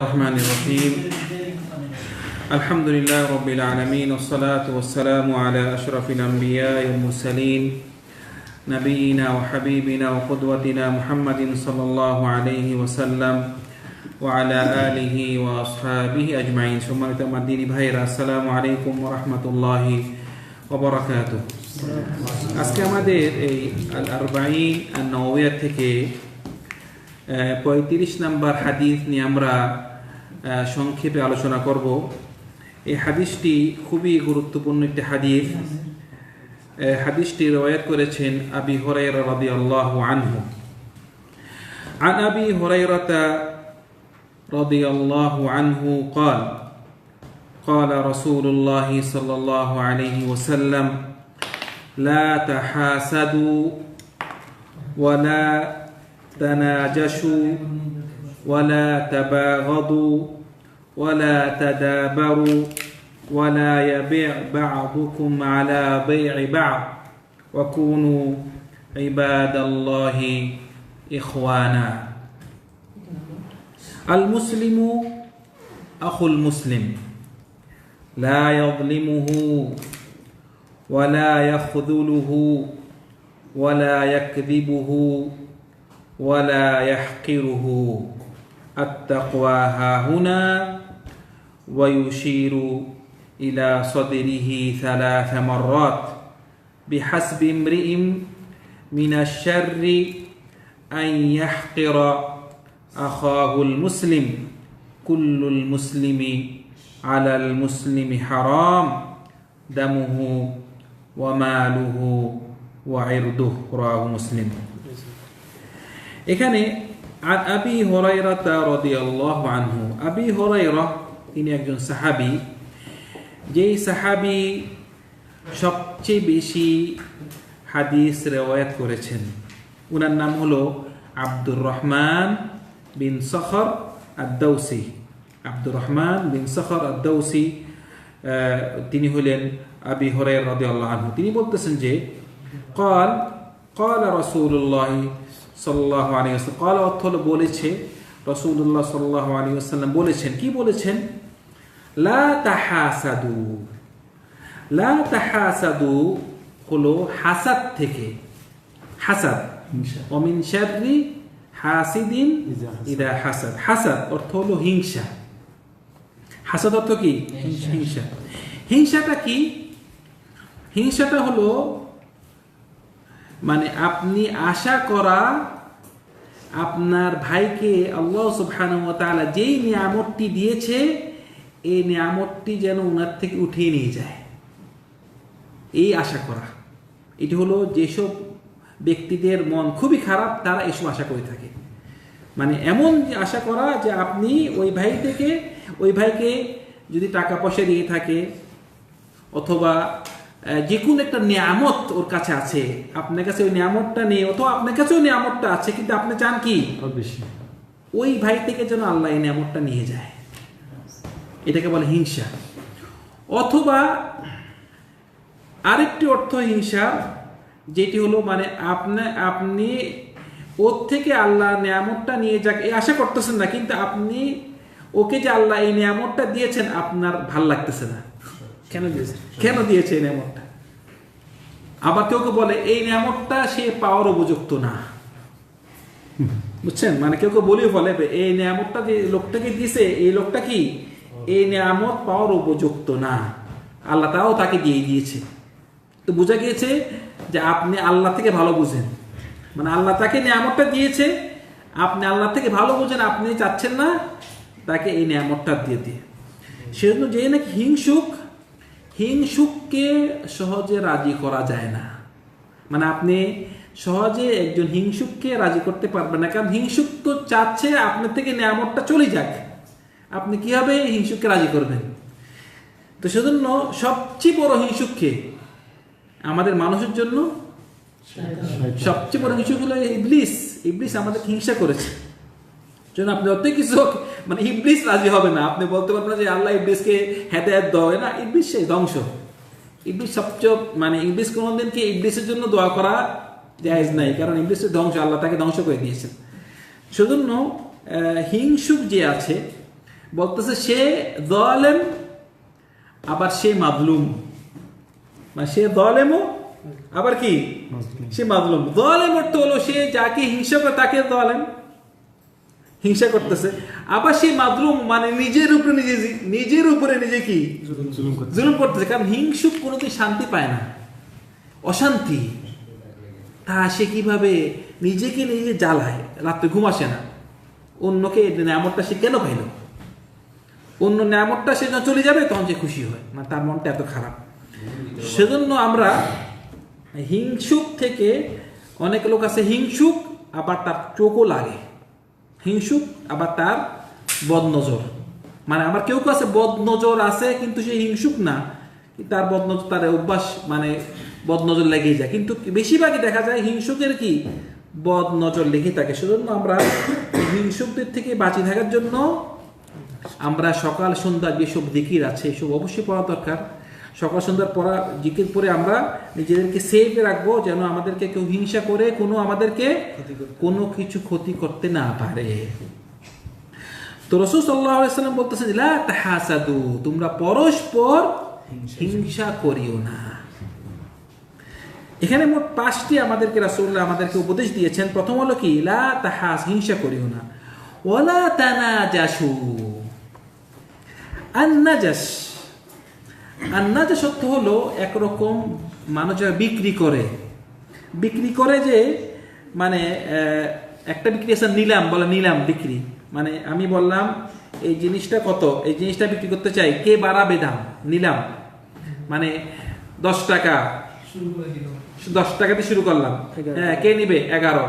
الرحمن الرحيم الحمد لله رب العالمين والصلاة والسلام على أشرف الأنبياء والمرسلين نبينا وحبيبنا وقدوتنا محمد صلى الله عليه وسلم وعلى آله وأصحابه أجمعين ثم الدين ভাইরা আসসালামু আলাইকুম ওরহমতুল্লাহি ওবরাকাতু আজকে আমাদের এই আল আরবাইন আর নওয়া থেকে পঁয়ত্রিশ নাম্বার হাদিস নিয়ে আমরা আহ, সংক্ষেপে আলোচনা করব এই হাদিসটি খুবই গুরুত্বপূর্ণ একটি হাদিস আহ, হাদিসটি রওয়ায়াত করেছেন আবি হরাইরা রাদিয়াল্লাহু আনহু عن أبي هريرة رضي الله عنه قال قال رسول الله صلى الله عليه وسلم لا تحاسدوا ولا تناجشوا ولا تباغضوا ولا تدابروا ولا يبيع بعضكم على بيع بعض. وكونوا عباد الله إخوانا. المسلم أخو المسلم. لا يظلمه ولا يخذله ولا يكذبه ولا يحقره. التقوى ها هنا. ويشير إلى صدره ثلاث مرات بحسب امرئ من الشر أن يحقر أخاه المسلم كل المسلم على المسلم حرام دمه وماله وعرضه رواه مسلم এখানে আন আবি হরাইরাতা রাদিয়াল্লাহু আনহু আবি হরাইরা তিনি একজন সাহাবি। যেই সাহাবি সবচেয়ে বেশি হাদিস রেওয়ায়াত করেছেন ওনার নাম হলো আব্দুর রহমান বিন সখর আদৌসি আব্দুর রহমান বিন সখর আদৌসি তিনি হলেন আবি হরে রদে তিনি বলতেছেন যে, কল কল রসুল্লাহ সাল্লাহ আলী আসলাম কল অর্থ বলেছে রসুল্লাহ সাল্লাহ আলী আসসালাম বলেছেন। কি বলেছেন? লা তাহাসাদু। লা তাহাসাদু হলো হাসাদ থেকে। হাসাদ। অমিন শাররি হাসিদিন ইদা হাসাদ। হাসাদ অর্থ হলো হিংসা। হাসাদ অর্থ কি? হিংসা। হিংসাটা কি? হিংসাটা হলো মানে আপনি আশা করা আপনার ভাইকে আল্লাহ তাআলা যেই নিয়ামতটি দিয়েছে এই নিয়ামতটি যেন ওনার থেকে উঠিয়ে নিয়ে যায়। এই আশা করা। এটি হলো যেসব ব্যক্তিদের মন খুবই খারাপ তারা এসব আশা করে থাকে। মানে এমন যে আশা করা যে আপনি ওই ভাই থেকে ওই ভাইকে যদি টাকা পয়সা দিয়ে থাকে অথবা যে কোনো একটা নিয়ামত ওর কাছে আছে আপনার কাছে ওই নিয়ামতটা নেই অথবা আপনার কাছেও নিয়ামতটা আছে কিন্তু আপনি চান কি? ওই ভাই থেকে যেন আল্লাহ এই নিয়ামতটা নিয়ে যায়। এটাকে বলে হিংসা। অথবা আরেকটি অর্থ হিংসা যেটি হলো মানে আপনি আপনি ওর থেকে আল্লাহ নিয়ামতটা নিয়ে যাক এই আশা করতেছেন না কিন্তু আপনি ওকে যে আল্লাহ এই নিয়ামতটা দিয়েছেন আপনার ভালো লাগতেছে না। কেন দিয়েছে কেন দিয়েছে এই নিয়ামতটা? আবার কেউ কেউ বলে এই নিয়ামতটা সে পাওয়ার উপযুক্ত না। বুঝছেন? মানে কেউ কেউ বলেও বলে এই নিয়ামতটা যে লোকটাকে দিছে এই লোকটা কি? এই নিয়ামত পাওয়ার উপযুক্ত না। আল্লাহ তাও তাকে দিয়ে দিয়েছে। তো বোঝা গিয়েছে যে আপনি আল্লাহ থেকে ভালো বুঝেন। মানে আল্লাহ তাকে নিয়ামতটা দিয়েছে, আপনি আল্লাহ থেকে ভালো বুঝেন, আপনি চাচ্ছেন না তাকে এই নিয়ামতটা দিয়ে দিয়ে। সেজন্য যে নাকি হিংসুক, হিংসুককে সহজে রাজি করা যায় না। মানে আপনি সহজে একজন হিংসুককে রাজি করতে পারবেন না। কারণ হিংসুক তো চাচ্ছে আপনার থেকে নিয়ামতটা চলে যাক। আপনি কীভাবে হিংসুককে রাজি করবেন? তো সেজন্য সবচেয়ে বড় হিংসুককে আমাদের মানুষের জন্য সবচেয়ে বড় হিংসুক হলো ইবলিস। ইবলিস আমাদের হিংসা করেছে। জন্য আপনি অত কিছু মানে ইবলিস রাজি হবে না। আপনি বলতে পারবেন যে আল্লাহ ইবলিসকে হেদায়ত দেওয়া না, ইবলিস সেই ধ্বংস। ইবলিস সবচেয়ে মানে ইবলিস কোনোদিন কি ইবলিসের জন্য দোয়া করা জায়েজ নাই। কারণ ইবলিসের ধ্বংস, আল্লাহ তাকে ধ্বংস করে দিয়েছেন। সেজন্য হিংসুক যে আছে বলতেছে সে দলেম আবার সে মাদলুম মানে সে দলেমও আবার কি? সে মাদলুম দলেম অর্থ হলো সে যাকে হিংসা করে তাকে দলেম হিংসা করতেছে। আবার সে মাদলুম মানে নিজের উপরে নিজে নিজের উপরে নিজে কি? জুলুম। করতেছে। কারণ হিংসুক কোনোদিন শান্তি পায় না। অশান্তি। তা সে কীভাবে নিজেকে নিজে জ্বালায়? রাত্রে ঘুম আসে না। অন্যকে এই নামতটা সে কেন পাইল? অন্য নামতটা সে যখন চলে যাবে, তখন সে খুশি হয়। মানে তার মনটা এত খারাপ। সেজন্য আমরা হিংসুক থেকে অনেক লোক আছে, হিংসুক, আবার তার চোখও লাগে। হিংসুক, আবার তার বদনজর। মানে আমার কেউ কেউ আছে, বদনজর আছে, কিন্তু সে হিংসুক না। তার বদনজর, তার অভ্যাস মানে বদনজর লেগেই যায়। কিন্তু বেশিরভাগই দেখা যায় হিংসুকের কি? বদনজর লেগে থাকে। সেজন্য আমরা হিংসুকদের থেকে বাঁচিয়ে থাকার জন্য আমরা সকাল সন্ধ্যা যেসব দিকির আছে এসব অবশ্যই পড়া দরকার। সকাল সন্ধ্যার পড়া জিকির পরে আমরা নিজেদেরকে সেফ রাখব যেন আমাদেরকে কেউ হিংসা করে কোনো আমাদেরকে কোনো কিছু ক্ষতি করতে না পারে। তো রসুল সাল্লাম বলতেছেন লা তাহাসাদু তোমরা পরস্পর হিংসা করিও না। এখানে মোট পাঁচটি আমাদেরকে রাসূলুল্লাহ আমাদেরকে উপদেশ দিয়েছেন। প্রথম হলো কি? লা তাহাস হিংসা করিও না। আন্নাজাস অর্থ হলো একরকম মানুষ যারা বিক্রি করে। বিক্রি করে যে মানে একটা বিক্রি আছে নিলাম বলে নিলাম বিক্রি। মানে আমি বললাম এই জিনিসটা কত? এই জিনিসটা বিক্রি করতে চাই কে বাড়াবে দাম? নিলাম। মানে দশ টাকা। দশ টাকাতে শুরু করলাম। হ্যাঁ কে নিবে? এগারো।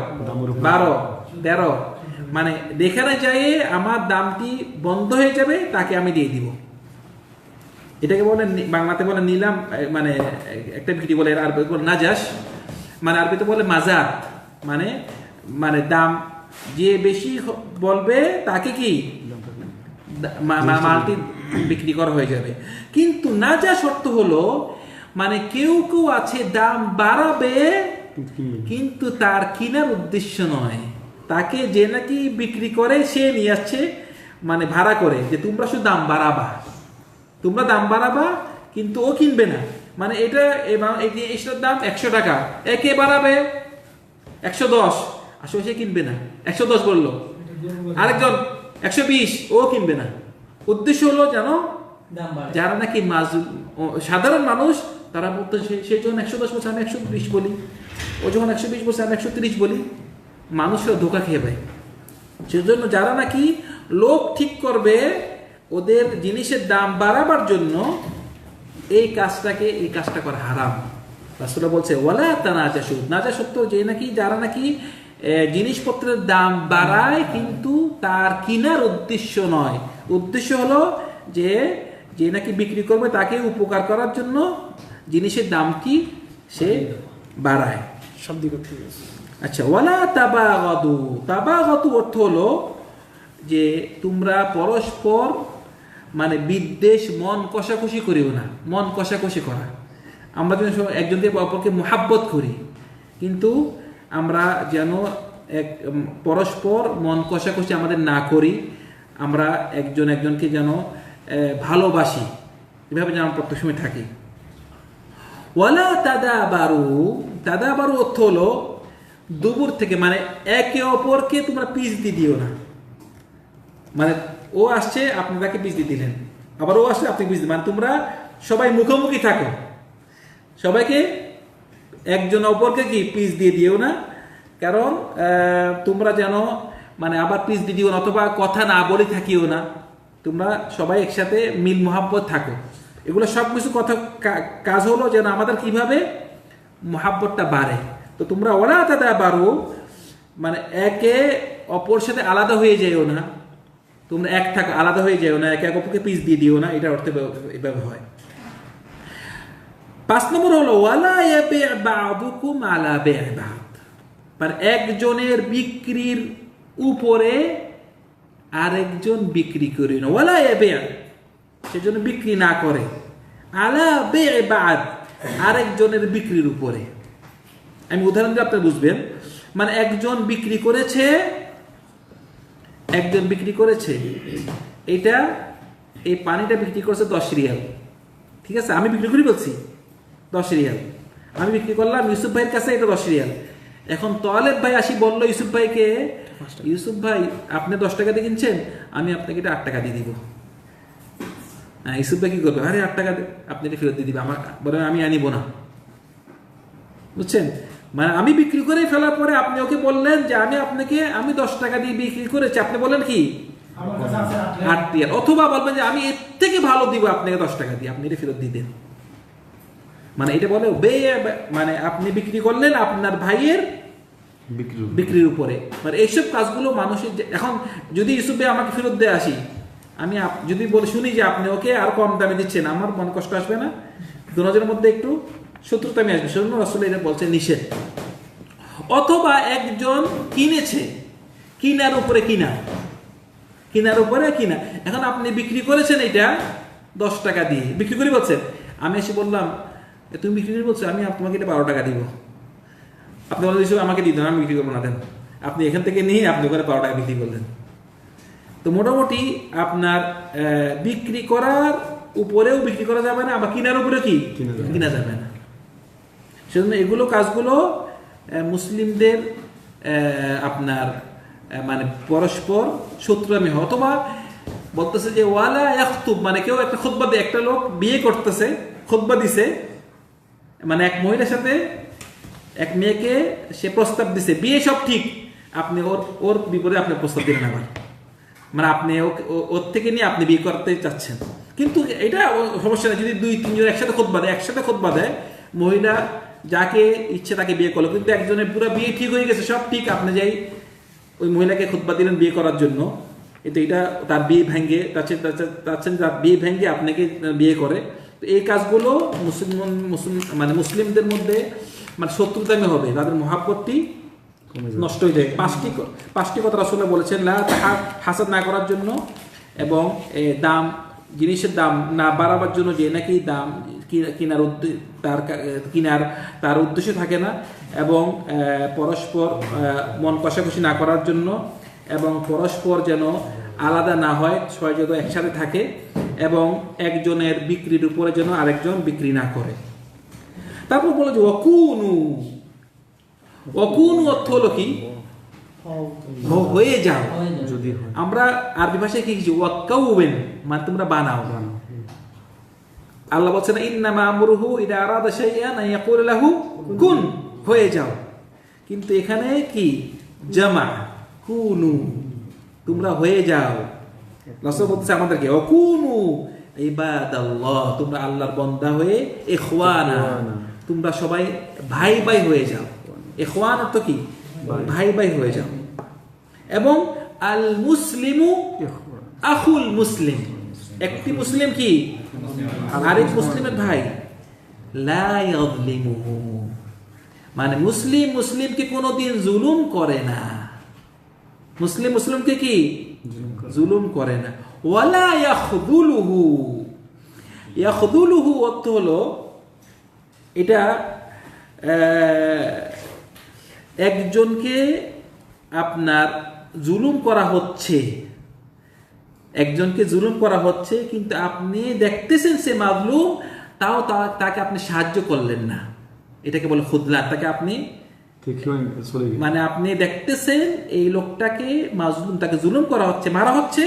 বারো। তেরো। মানে যেখানে যাই আমার দামটি বন্ধ হয়ে যাবে তাকে আমি দিয়ে দিব। এটাকে বলে বাংলাতে বলে নিলাম মানে একটা বিক্রি বলে আর বলে নাজাস মানে আরবিতে বলে মাজার মানে মানে দাম যে বেশি বলবে তাকে কি? মালটি বিক্রি করা হয়ে যাবে। কিন্তু না যা শর্ত হলো মানে কেউ কেউ আছে দাম বাড়াবে কিন্তু তার কেনার উদ্দেশ্য নয়। তাকে যে নাকি বিক্রি করে সে নিয়ে আসছে মানে ভাড়া করে যে তোমরা শুধু দাম বাড়াবা। তোমরা দাম বাড়াবা কিন্তু ও কিনবে না। মানে এটা এটার দাম একশো টাকা একে বাড়াবে একশো দশ আসলে সে কিনবে না। একশো দশ বলল। আরেকজন একশো বিশ ও কিনবে না। উদ্দেশ্য হলো জানো বাড়ে। যারা নাকি ও, সাধারণ মানুষ তারা বলতে সে- যখন একশো দশ বছর আমি একশো বিশ বলি। ও যখন একশো বিশ বছর আমি একশো তিরিশ বলি। মানুষরা ধোকা খেয়ে পায়। সেজন্য যারা নাকি লোক ঠিক করবে ওদের জিনিসের দাম বাড়াবার জন্য এই কাজটাকে এই কাজটা করা হারাম। রাসুল্লাহ বলছে ওয়ালা তা নাজা সুদ নাজা সত্য যে নাকি যারা নাকি জিনিসপত্রের দাম বাড়ায় কিন্তু তার কিনার উদ্দেশ্য নয়। উদ্দেশ্য হলো যে যে নাকি বিক্রি করবে তাকে উপকার করার জন্য জিনিসের দাম কি? সে বাড়ায়। অর্থ। আছে। আচ্ছা ওয়ালা তাবাগাদু। তাবাগাদু অর্থ হলো যে তোমরা পরস্পর মানে বিদ্বেষ, মন কষাকষি করিও না। মন কষাকষি করা। আমরা যেন একজনকে অপরকে মোহাব্বত করি, কিন্তু আমরা যেন এক পরস্পর মন কষাকষি আমাদের না করি, আমরা একজন একজনকে যেন ভালোবাসি। এভাবে যেন প্রত্যেক সময় থাকি। ওয়ালা তাদাবারু। তাদাবারু অর্থ হলো দুপুর থেকে মানে একে অপরকে তোমরা পিস দিয়ে দিও না। মানে ও আসছে, আপনি তাকে পিস দিয়ে দিলেন। আবার ও আসছে আপনি পিস মানে তোমরা সবাই মুখোমুখি থাকো। সবাইকে একজন অপরকে কি পিস দিয়ে দিও না? কারণ তোমরা যেন মানে আবার পিস দিয়ে দিও না, অথবা কথা না বলে থাকিও না। তোমরা সবাই একসাথে মিল মোহাব্বত থাকো। এগুলো সব কিছু কথা কাজ হলো যেন আমাদের কীভাবে মোহাব্বতটা বাড়ে। তো তোমরা ওরা তাদের বাড়ো মানে একে অপর সাথে আলাদা হয়ে যাইও না। তোমরা এক থাকো, আলাদা হয়ে যাইও না, একে এক অপরকে পিস দিয়ে দিও না এটা অর্থে এভাবে হয়। পাঁচ নম্বর হলো, ওয়ালা ইয়াবি বা'দুকুম আলা বে' বা'দ। মানে একজনের বিক্রির উপরে আরেকজন বিক্রি করে না। ওয়ালা ইয়াবি সেজন্য বিক্রি না করে। আলা বে' বা'দ আরেকজনের বিক্রির উপরে। আমি উদাহরণ দিয়ে আপনারা বুঝবেন। মানে একজন বিক্রি করেছে একজন বিক্রি করেছে। এটা এই পানিটা বিক্রি করছে দশ রিয়াল। ঠিক আছে? আমি বিক্রি করি বলছি দশ রিয়াল। আমি বিক্রি করলাম ইউসুফ ভাইয়ের কাছে এটা দশ রিয়াল। এখন তোয়ালেব ভাই আসি বলল ইউসুফ ভাইকে ইউসুফ ভাই আপনি দশ টাকা দিয়ে কিনছেন? আমি আপনাকে এটা আট টাকা দিয়ে দিব। হ্যাঁ ইউসুফ ভাই কি করবে? আরে আট টাকা আপনি এটা ফেরত দিয়ে দিবে। আমার বলে আমি আনিব না। বুঝছেন? মানে আমি বিক্রি করে ফেলার পরে আপনি ওকে বললেন যে আমি আপনাকে আমি দশ টাকা দিয়ে বিক্রি করেছি। আপনি বললেন কি? আট অথবা বলবেন যে আমি এর থেকে ভালো দিব আপনাকে দশ টাকা দিয়ে। আপনি এটা ফেরত দিয়ে দেন। মানে এটা বলে বে মানে আপনি বিক্রি করলেন আপনার ভাইয়ের বিক্রি বিক্রির উপরে। মানে এইসব কাজগুলো মানুষের এখন যদি ইউসুফে আমাকে ফেরত দিয়ে আসি আমি যদি বলে শুনি যে আপনি ওকে আর কম দামে দিচ্ছেন আমার মন কষ্ট আসবে না? দুজনের মধ্যে একটু শত্রুতা আমি আসবে। সেজন্য আসলে এটা বলছে নিষেধ। অথবা একজন কিনেছে কিনার উপরে কিনা। কিনার উপরে কিনা। এখন আপনি বিক্রি করেছেন এটা দশ টাকা দিয়ে। বিক্রি করে বলছেন? আমি এসে বললাম তুমি বিক্রি করে বলছো আমি তোমাকে এটা বারো টাকা দিব। আপনি বলেন "ইসব আমাকে দিতেন আমি বিক্রি করব না দেন আপনি এখান থেকে নিয়ে আপনি করে বারো টাকা বিক্রি করলেন। তো মোটামুটি আপনার বিক্রি করার উপরেও বিক্রি করা যাবে না আবার কিনার উপরে কি? কিনা যাবে না। সেজন্য এগুলো কাজগুলো মুসলিমদের আপনার মানে পরস্পর শত্রুমি হয়। অথবা বলতেছে যে, ওয়ালা ইয়াখতুব মানে কেউ একটা খুতবা দিয়ে একটা লোক বিয়ে করতেছে, খুতবা দিছে মানে এক মহিলার সাথে এক মেয়েকে সে প্রস্তাব দিছে, বিয়ে সব ঠিক, আপনি ওর ওর বিপরীতে আপনি প্রস্তাব দিলেন আবার। মানে আপনি ওর থেকে নিয়ে আপনি বিয়ে করতে চাচ্ছেন। কিন্তু এটা সমস্যা নেই, যদি দুই, তিনজন একসাথে খোদবা দেয়, একসাথে খোদবা দেয়, মহিলা যাকে ইচ্ছে তাকে বিয়ে করল। কিন্তু একজনের পুরো বিয়ে ঠিক হয়ে গেছে সব ঠিক। আপনি যাই ওই মহিলাকে খুতবা দিলেন বিয়ে করার জন্য কিন্তু এটা তার বিয়ে ভেঙে চাচ্ছেন চাচ্ছেন তার বিয়ে ভেঙে আপনাকে বিয়ে করে। তো এই কাজগুলো মুসলিম মুসলিম মানে মুসলিমদের মধ্যে মানে শত্রুতামে হবে। তাদের মহাব্বতটি নষ্ট হয়ে যায় পাঁচটি পাঁচটি কথা আসলে বলেছেন লা তাহা- হাসাদ না করার জন্য এবং দাম জিনিসের দাম না বাড়াবার জন্য যে নাকি দাম কিনার তার কিনার তার উদ্দেশ্য থাকে না এবং পরস্পর মন কষাকষি না করার জন্য এবং পরস্পর যেন আলাদা না হয় ছয় একসাথে থাকে এবং একজনের বিক্রির উপরে যেন আরেকজন বিক্রি না করে। তারপর বলে যে অকুনু অকুনু অর্থ হলো কি? হয়ে যাও। যদি আমরা আরবি ভাষায় কি কিছু ওয়াক্কাউবেন মানে তোমরা বানাও বানাও। আল্লাহ বলছেন ইন্নামা আমরুহু ইদা আরাদা শাইআন আন ইয়াকুল লাহু কুন। হয়ে যাও। কিন্তু এখানে কি? জামা। কুনু। তোমরা হয়ে যাও। রাসূল বলতেছে আমাদেরকে অকুনু ইবাদাল্লাহ। তোমরা আল্লাহর বান্দা হয়ে ইখওয়ানা। তোমরা সবাই ভাই ভাই হয়ে যাও। ইখওয়ান অর্থ কি? ভাই। ভাই হয়ে যাও। এবং আল মুসলিমু। আখুল মুসলিম। একটি মুসলিম কি? আরেক মুসলিমের ভাই। মানে মুসলিম মুসলিমকে কোনোদিন জুলুম করে না মুসলিম মুসলিমকে কি। জুলুম করে না ওয়ালা ইয়াখদুলুহু ইয়াখদুলুহু অর্থ হলো, এটা একজনকে আপনার জুলুম করা হচ্ছে একজনকে জুলুম করা হচ্ছে কিন্তু আপনি দেখতেছেন সে মাজলুম তাও তাকে আপনি সাহায্য করলেন না। এটাকে বলে খুদলা তাকে আপনি মানে আপনি দেখতেছেন এই লোকটাকে মাজলুম তাকে জুলুম করা হচ্ছে মারা হচ্ছে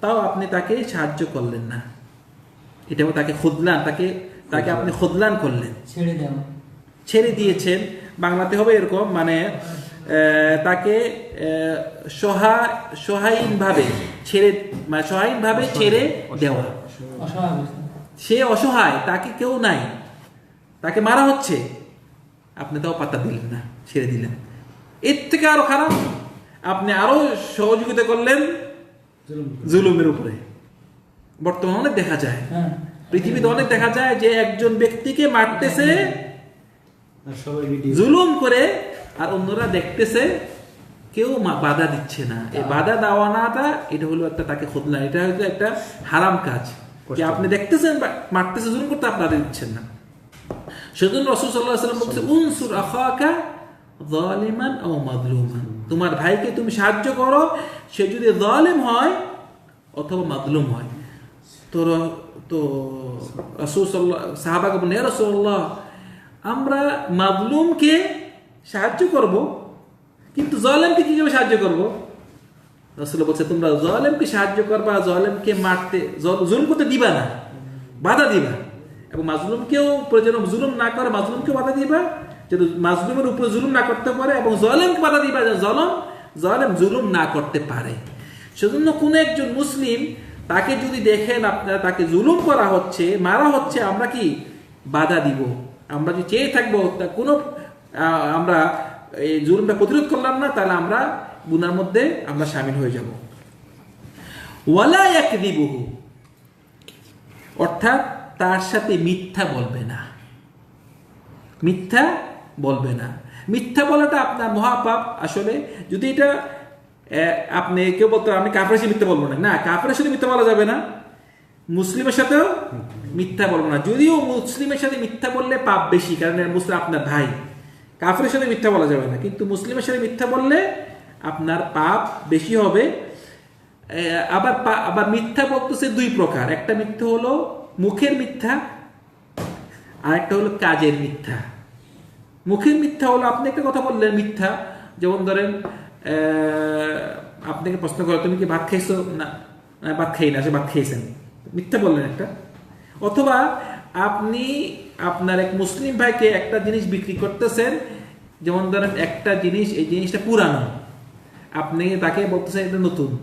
তাও আপনি তাকে সাহায্য করলেন না। এটা তাকে খুদলান তাকে তাকে আপনি খুদলান করলেন। ছেড়ে দাও ছেড়ে দিয়েছেন। বাংলাতে হবে এরকম মানে তাকে সহায় সহায়ীনভাবে ছেড়ে মানে সহায়ীনভাবে ছেড়ে দেওয়া। সে অসহায় তাকে কেউ নাই। তাকে মারা হচ্ছে। আপনি তাও পাত্তা দিলেন না ছেড়ে দিলেন। এর থেকে আরও খারাপ আপনি আরও সহযোগিতা করলেন জুলুমের উপরে। বর্তমানে অনেক দেখা যায়। হ্যাঁ। পৃথিবীতে অনেক দেখা যায় যে একজন ব্যক্তিকে মারতেছে জুলুম করে আর অন্যরা দেখতেছে কেউ বাধা দিচ্ছে না। এই বাধা দেওয়ানাটা এটা হলো একটা তাকে খুদলা। এটা হলো একটা হারাম কাজ। যে আপনি দেখতেছেন মারতেছে জুলুম করতে আপনারা দিচ্ছেন না। সেজন্য রসুল সাল্লাহ সাল্লাম বলছে উনসুর আখাকা জালিমান ও মাজলুমান তোমার ভাইকে তুমি সাহায্য করো সে যদি জালিম হয় অথবা মাদলুম হয়। তো তো রসুল সাহাবাকে বলেন রসুল্লাহ আমরা মাজলুমকে সাহায্য করব। কিন্তু জলেমকে কীভাবে সাহায্য করব? রসুল বলছে, তোমরা জলেমকে সাহায্য করবা, জলেমকে মারতে, জল- জুলুম করতে দিবা না। বাধা দিবা। এবং মাজলুমকেও প্রয়োজন জুলুম না করে, মাজলুমকেও বাধা দিবা। যদি মাজলুমের উপরে জুলুম না করতে পারে এবং জলেমকে বাধা দিবা জলম, জলেম জুলুম না করতে পারে। সেজন্য কোনো একজন মুসলিম তাকে যদি দেখেন আপনারা, তাকে জুলুম করা হচ্ছে, মারা হচ্ছে, আমরা কি বাধা দিব? আমরা যদি চেয়ে থাকব, তা কোনো আমরা এই জুলুমটা প্রতিরোধ করলাম না, তাহলে আমরা গুনার মধ্যে আমরা সামিল হয়ে যাব। ওয়ালা ইয়াকদিবুহু, অর্থাৎ তার সাথে মিথ্যা বলবে না। মিথ্যা বলবে না। মিথ্যা বলাটা আপনার মহাপাপ। আসলে যদি এটা আপনি কেউ বলতো, আমি কাফের সাথে মিথ্যা বলব না। না, কাফের সাথে মিথ্যা বলা যাবে না। মুসলিমের সাথেও মিথ্যা বলব না। যদিও মুসলিমের সাথে মিথ্যা বললে পাপ বেশি, কারণ মুসলিম আপনার ভাই। কাফের সাথে মিথ্যা বলা যাবে না। কিন্তু মুসলিমের সাথে মিথ্যা বললে আপনার পাপ বেশি হবে। আবার আবার মিথ্যা বলতেছে দুই প্রকার। একটা মিথ্যা হলো মুখের মিথ্যা আর একটা হলো কাজের মিথ্যা। মুখের মিথ্যা হলো আপনি একটা কথা বললেন মিথ্যা যেমন ধরেন আপনাকে প্রশ্ন করে তুমি কি ভাত খাইছো? না, ভাত খাই না সে ভাত খেয়েছেন মিথ্যা বললেন একটা। অথবা আপনি আপনার এক মুসলিম ভাইকে একটা জিনিস বিক্রি করতেছেন, যেমন ধরেন একটা জিনিস, এই জিনিসটা পুরানো। আপনি তাকে বলতেছেন এটা নতুন।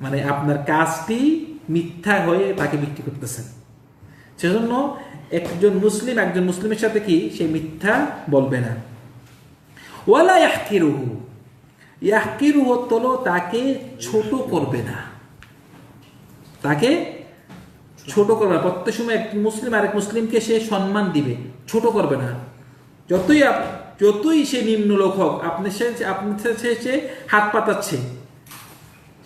মানে আপনার কাজটি মিথ্যা হয়ে তাকে বিক্রি করতেছেন। সেজন্য একজন মুসলিম, একজন মুসলিমের সাথে কি সে মিথ্যা বলবে না। ওয়ালা ইয়াহকিরুহু ইয়াহকিরুহু হলো তাকে ছোট করবে না। তাকে ছোট করবে না। প্রত্যেক সময় এক মুসলিম আরেক মুসলিমকে সে সম্মান দিবে। ছোট করবে না। যতই যতই সে নিম্ন লোক হোক, আপনি সে আপনি সে হাত পাতাচ্ছে।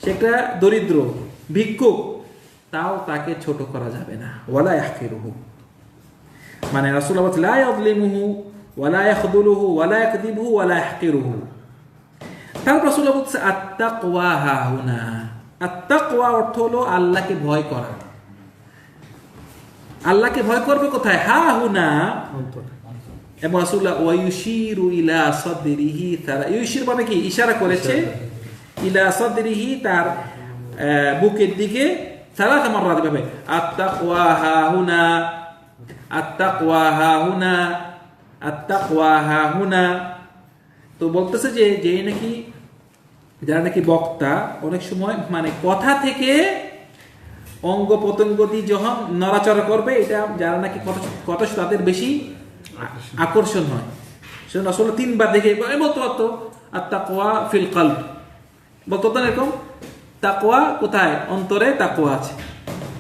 সেটা দরিদ্র, ভিক্ষুক, তাও তাকে ছোট করা যাবে না। ওয়ালা ইয়াহকিরুহু। মানে রাসূলুল্লাহ লা ইয়াযলিমুহু ওয়ালা ইয়াখদুলুহু ওয়ালা ইয়াকদিবুহু ওয়ালা ইয়াহকিরুহু। তারপর রাসূলুল্লাহ বলছে, আত্তাকওয়া হাহুনা। আত্তাকওয়া অর্থ হলো আল্লাহকে ভয় করা। আল্লাহকে ভয় করবে কোথায়? হা হুনা। এবং রাসূলুল্লাহ ওয়ায়ুশিরু ইলা সাদরিহি তারা ইউশির মানে কি? ইশারা করেছে ইলা সাদরিহি তার বুকের দিকে সালাত মাররাত ভাবে আত্তাকওয়া হা হুনা আত্তাকওয়া হা হুনা আত্তাকওয়া হা হুনা। তো বলতেছে যে যে নাকি যারা নাকি বক্তা অনেক সময় মানে কথা থেকে অঙ্গ প্রত্যঙ্গ দিয়ে যখন নড়াচড়া করবে, এটা যারা নাকি শুনে তাদের বেশি আকর্ষণ হয়। সেজন্য আসলে তিনবার দেখে বলতে পারতো আর তাকোয়া ফিল কাল্ব। বলতো তো এরকম? তাকোয়া কোথায়? অন্তরে তাকোয়া আছে।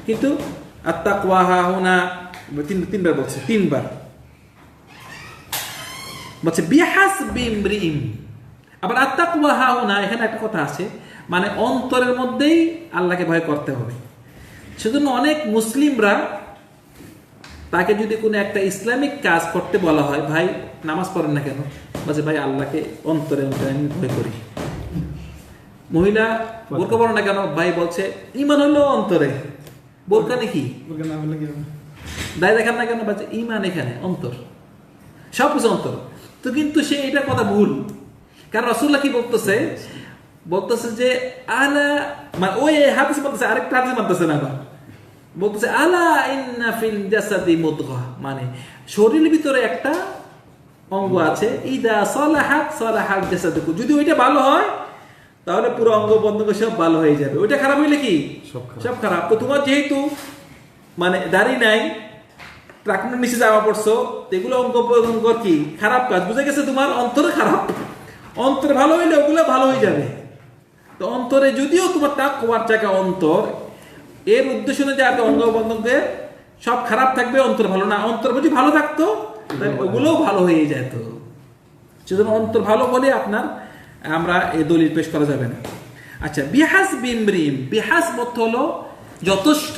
কিন্তু আর তাকোয়া হা হুনা, তিন, তিনবার বলছে তিনবার। বলছে বিহাস বিমরিম আবার আত্মাকুয়া হাও না এখানে একটা কথা আছে মানে অন্তরের মধ্যেই আল্লাহকে ভয় করতে হবে। সেজন্য অনেক মুসলিমরা তাকে যদি কোনো একটা ইসলামিক কাজ করতে বলা হয় ভাই নামাজ পড়েন না কেন? বলছে ভাই আল্লাহকে অন্তরে অন্তরে আমি ভয় করি। মহিলা বোরকা পড়ে না কেন? ভাই বলছে ইমান হলো অন্তরে। বোরকা নাকি? দায় দেখান না কেন? বাচ্চা ইমান এখানে অন্তর। সব কিছু অন্তর। তো কিন্তু সে এটা কথা ভুল। কারণ রসুল্লাহ কি বলতেছে? বলতেছে যে আলা মানে ওই হাদিস বলতেছে আরেকটা হাদিস মানতেছে না আবার। বলতেছে আলা ইন্না ফিল জাসাদি মুদগা মানে শরীরের ভিতরে একটা অঙ্গ আছে ইদা সালাহাত সালাহাত জাসাদুকু যদি ওইটা ভালো হয় তাহলে পুরো অঙ্গ বন্ধ সব ভালো হয়ে যাবে। ওইটা খারাপ হইলে কি? সব খারাপ। তো তোমার যেহেতু মানে দাড়ি নাই ট্রাকনের নিচে যাওয়া পড়ছো এগুলো অঙ্গ প্রত্যঙ্গ কি? খারাপ কাজ। বুঝে গেছে তোমার অন্তরে খারাপ? অন্তরে ভালো হইলে ওগুলো ভালো হয়ে যাবে। তো অন্তরে যদিও তোমার টাক হওয়ার জায়গা অন্তর, এর উদ্দেশ্য যে আগে অঙ্গ বন্ধকে সব খারাপ থাকবে, অন্তর ভালো না। অন্তর যদি ভালো থাকতো ওগুলোও ভালো হয়ে যেত। সেজন্য অন্তর ভালো বলে আপনার, আমরা এই দলিল পেশ করা যাবে না। আচ্ছা বিহাস বিমরিম। বিহাস অর্থ হলো যথেষ্ট।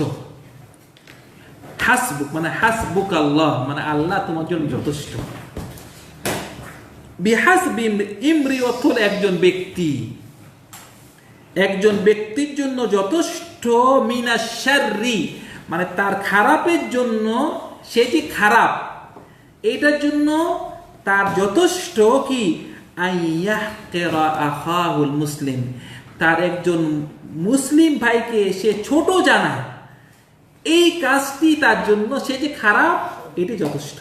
হাসবুক মানে হাসবুক আল্লাহ মানে আল্লাহ তোমার জন্য যথেষ্ট। বিহাস বিম ইমরি অর্থ হলো একজন ব্যক্তি। একজন ব্যক্তির জন্য যথেষ্ট মিনাশারি মানে তার খারাপের জন্য সে যে খারাপ এটার জন্য তার যথেষ্ট কি? আখাহুল মুসলিম, তার একজন মুসলিম ভাইকে সে ছোট জানায়। এই কাজটি তার জন্য সে যে খারাপ, এটি যথেষ্ট।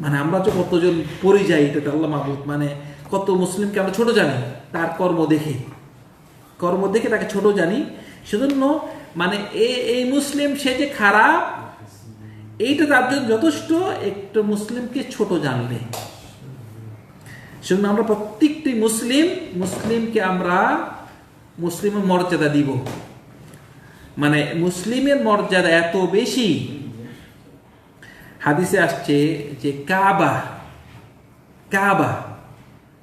মানে আমরা যে কতজন পরিযায়ী, এটা আল্লাহ মাহবুদ মানে কত মুসলিমকে আমরা ছোট জানি, তার কর্ম দেখে। কর্ম দেখে তাকে ছোট জানি। সেজন্য মানে এই মুসলিম, সে যে খারাপ, এইটা তার জন্য যথেষ্ট একটু মুসলিমকে ছোট জানলে। সেজন্য আমরা প্রত্যেকটি মুসলিম, মুসলিমকে আমরা মুসলিমের মর্যাদা দিব। মানে মুসলিমের মর্যাদা এত বেশি। হাদিসে আসছে যে কাবা কাবা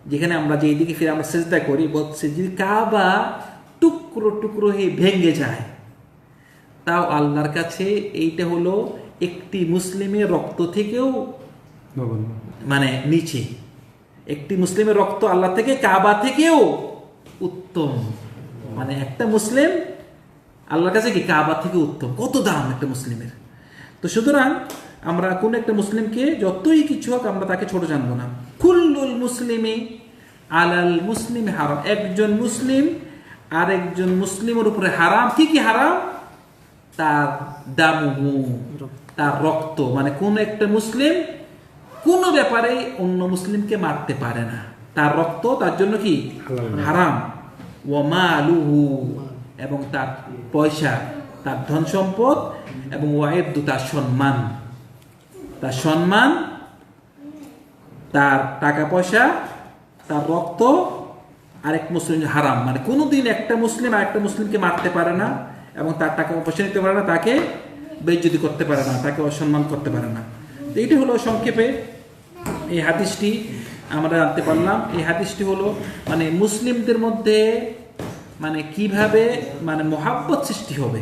যেখানে আমরা যে দিকে ফিরে আমরা চেষ্টা করি বলছে যদি কাবা টুকরো টুকরো হয়ে ভেঙে যায় তাও আল্লাহর কাছে এইটা হলো একটি মুসলিমের রক্ত থেকেও মানে নিচে। একটি মুসলিমের রক্ত আল্লাহ থেকে কাবা থেকেও উত্তম। মানে একটা মুসলিম আল্লাহর কাছে কি কাবা থেকে উত্তম? কত দাম একটা মুসলিমের? তো সুতরাং আমরা কোন একটা মুসলিমকে যতই কিছু হোক আমরা তাকে ছোট জানব না। কুল্লুল মুসলিমে আলাল মুসলিম হারাম। একজন মুসলিম আর একজন মুসলিমের উপরে হারাম। কি কি হারাম? তার দামু তার রক্ত। মানে কোন একটা মুসলিম কোন ব্যাপারে অন্য মুসলিমকে মারতে পারে না। তার রক্ত তার জন্য কি। হারাম। ওয়ামালুহু এবং তার পয়সা তার ধন সম্পদ এবং ওয়াইবদু তার সম্মান। তার সম্মান তার টাকা পয়সা তার রক্ত, আরেক মুসলিম হারাম। মানে কোনোদিন একটা মুসলিম আরেকটা মুসলিমকে মারতে পারে না এবং তার টাকা পয়সা নিতে পারে না, তাকে বেজ্জতি করতে পারে না, তাকে অসম্মান করতে পারে না। তো এইটি হলো সংক্ষেপে এই হাদিসটি আমরা জানতে পারলাম। এই হাদিসটি হলো মানে মুসলিমদের মধ্যে মানে কীভাবে মানে মহাব্বত সৃষ্টি হবে।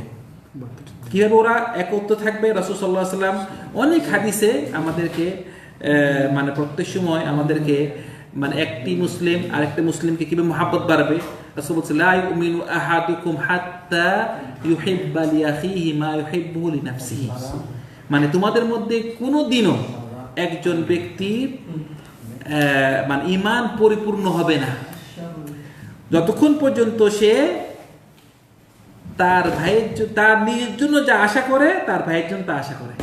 কীভাবে ওরা একত্র থাকবে? রাসুল সাল্লাহ সাল্লাম অনেক হাদিসে আমাদেরকে মানে প্রত্যেক সময় আমাদেরকে মানে একটি মুসলিম আরেকটা মুসলিমকে কীভাবে মহাব্বত বাড়বে? রাসূল বলছে লা ইউমিনু আহাদুকুম হাত্তা ইউহিব্বা লিআখিহি মা ইউহিব্বু লিনাফসিহি। মানে তোমাদের মধ্যে কোনো দিনও একজন ব্যক্তির আহ, মানে ইমান পরিপূর্ণ হবে না। যতক্ষণ পর্যন্ত সে তার ভাইয়ের তার নিজের জন্য যা আশা করে তার ভাইয়ের জন্য তা আশা করে।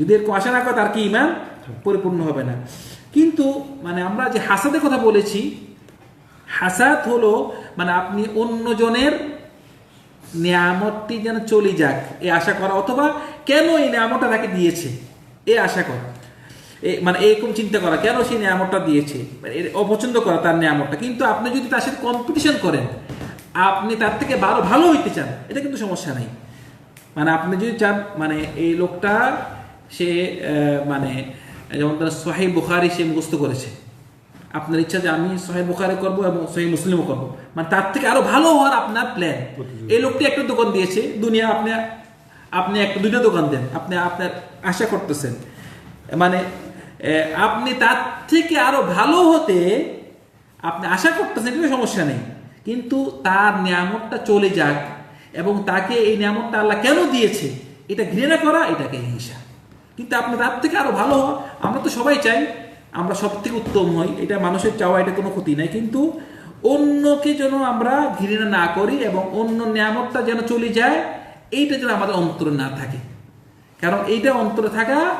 যদি এরকম আশা না করে তার কি ইমান পরিপূর্ণ হবে না। কিন্তু মানে আমরা যে হাসাদের কথা বলেছি, হাসাদ হলো মানে আপনি অন্যজনের নিয়ামতটি যেন চলে যাক, এ আশা করা, অথবা কেন এই নিয়ামতটা তাকে দিয়েছে? এ আশা করা। মানে এরকম চিন্তা করা, কেন সেই নিয়ামতটা দিয়েছে? মানে অপছন্দ করা তার নিয়ামতটা। কিন্তু আপনি যদি তার সাথে কম্পিটিশন করেন, আপনি তার থেকে ভালো ভালো হইতে চান, এটা কিন্তু সমস্যা নাই। মানে আপনি যদি চান মানে এই লোকটা, সে মানে যেমন তারা সোহাই বুখারি সে মুখস্থ করেছে। আপনার ইচ্ছা যে আমি সোহাই বুখারি করব এবং সোহাই মুসলিমও করব। মানে তার থেকে আরও ভালো হওয়ার আপনার প্ল্যান এই লোকটি একটা দোকান দিয়েছে দুনিয়া আপনি আপনি একটা দুইটা দোকান দেন আপনি আপনার আশা করতেছেন। মানে আপনি তার থেকে আরও ভালো হতে আপনি আশা করতেছেন কোনো সমস্যা নেই। কিন্তু তার নিয়ামতটা চলে যাক এবং তাকে এই নিয়ামতটা আল্লাহ কেন দিয়েছে এটা ঘৃণা করা এটাকে হিংসা। কিন্তু আপনি তার থেকে আরও ভালো হওয়া আমরা তো সবাই চাই আমরা সব থেকে উত্তম হই। এটা মানুষের চাওয়া, এটা কোনো ক্ষতি নাই। কিন্তু অন্যকে যেন আমরা ঘৃণা না করি এবং অন্য নিয়ামতটা যেন চলে যায়, এইটা যেন আমাদের অন্তরে না থাকে। কারণ এইটা অন্তরে থাকা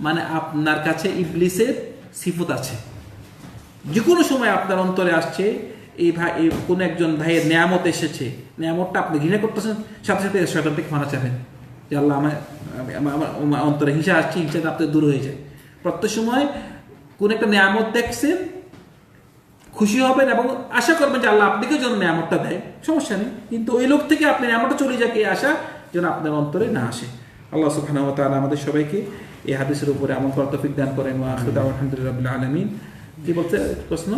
মানে আপনার কাছে ইবলিসের সিফত আছে। যে কোনো সময় আপনার অন্তরে আসছে, এই ভাই কোনো একজন ভাইয়ের নিয়ামত এসেছে, নিয়ামতটা আপনি ঘৃণা করতেছেন, সাথে সাথে শয়তান থেকে মারা চাবেন। যে আল্লাহ আমার অন্তরে হিংসা আসছে হিংসাটা আপনার দূর হয়ে যায়। প্রত্যেক সময় কোন একটা নিয়ামত দেখছেন, খুশি হবেন এবং আশা করবেন যে আল্লাহ আপনাকে যেন নিয়ামতটা দেয়। সমস্যা নেই। কিন্তু ওই লোক থেকে আপনি নিয়ামতটা চলে যাক, এই আশা যেন আপনার অন্তরে না আসে। আল্লাহ তাআলা আমাদের সবাইকে এই হাদিসের উপরে আমল করার তৌফিক দান করেন। আলহামদুলিল্লাহি আলামিন। কি বলতে প্রশ্ন?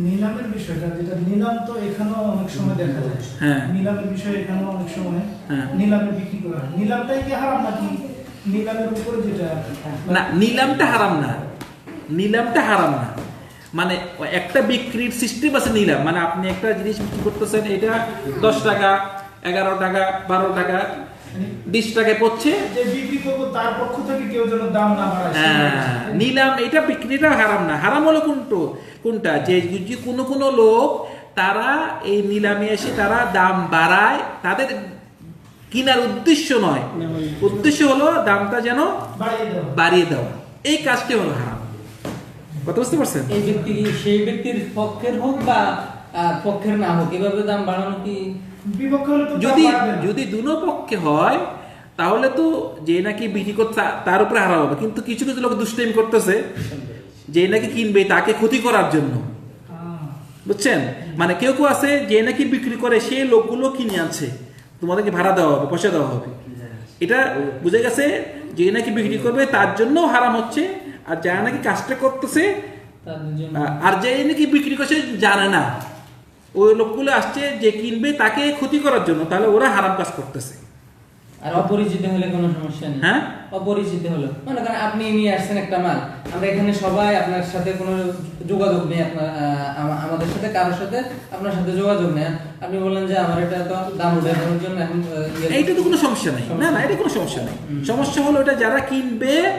নিলামের বিষয়টা যেটা নিলাম তো এখানেও অনেক সময় দেখা যায়। হ্যাঁ। নিলামের বিষয় এখানেও অনেক সময় হ্যাঁ। নিলামে বিক্রি করা হয়। নিলামটাই কি হারাম নাকি? নিলামের উপরে যেটা না নিলামটা হারাম না। নিলামটা হারাম না। মানে একটা বিক্রির সিস্টেম আছে নিলাম। মানে আপনি একটা জিনিস বিক্রি করতেছেন এটা দশ টাকা এগারো টাকা বারো টাকা বিশ টাকায় পড়ছে। যে বিক্রি করব তার পক্ষ থেকে কেউ যেন দাম না বাড়ায় হ্যাঁ, নিলাম এটা বিক্রিটা হারাম না। হারাম হলো কোনটো? কোনটা? যে কোনো কোনো লোক তারা এই নিলামে এসে তারা দাম বাড়ায় তাদের কিনার উদ্দেশ্য নয়। উদ্দেশ্য হলো দামটা যেন বাড়িয়ে দেওয়া। এই কাজটি হলো হারাম। কথা বুঝতে পারছেন? এই ব্যক্তি সেই ব্যক্তির পক্ষের হোক বা আহ, পক্ষের না হোক এভাবে দাম বাড়ানো কি যদি যদি দুনো পক্ষে হয় তাহলে তো যে নাকি বিক্রি করতে তার উপরে হারা হবে। কিন্তু কিছু কিছু লোক দুষ্টাইম করতেছে যে নাকি কিনবে তাকে ক্ষতি করার জন্য। বুঝছেন? মানে কেউ কেউ আছে যে নাকি বিক্রি করে সেই লোকগুলো কিনে আনছে। তোমাদেরকে ভাড়া দেওয়া হবে পয়সা দেওয়া হবে। এটা বুঝে গেছে যে নাকি বিক্রি করবে তার জন্য হারাম হচ্ছে। আর যারা নাকি কাজটা করতেছে আর যে নাকি বিক্রি করছে জানে না। ওই লোকগুলো আসছে যে কিনবে তাকে ক্ষতি করার জন্য তাহলে ওরা হারাম কাজ করতেছে। আর অপরিচিত হলে কোনো সমস্যা নেই। হ্যাঁ? অপরিচিত হলো। মনে করেন আপনি নিয়ে আসছেন একটা মাল আমরা এখানে সবাই আপনার সাথে কোনো যোগাযোগ নেই আপনার আমাদের সাথে কারোর সাথে আপনার সাথে যোগাযোগ নেই। আপনি বললেন যে আমার এটা তো দাম উঠে দেওয়ার জন্য এখন ইয়ে- এইটা তো কোনো সমস্যা নেই। না না এটা কোনো সমস্যা নেই। সমস্যা হলো এটা যারা কিনবে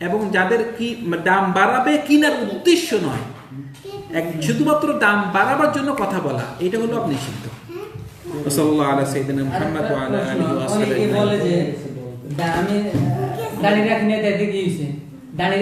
এবং যাদের কি দাম বাড়াবে কিনার উদ্দেশ্য নয়। এক শুধুমাত্র দাম বাড়াবার জন্য কথা বলা এটা হলো আপনি নিষিদ্ধ সাল্লাল্লাহু আলা সাইয়্যিদিনা মুহাম্মদ ওয়া আলা আলিহি ওয়া অনেকে বলে যে আমি দাঁড়িয়ে রাখি না দাঁড়িয়ে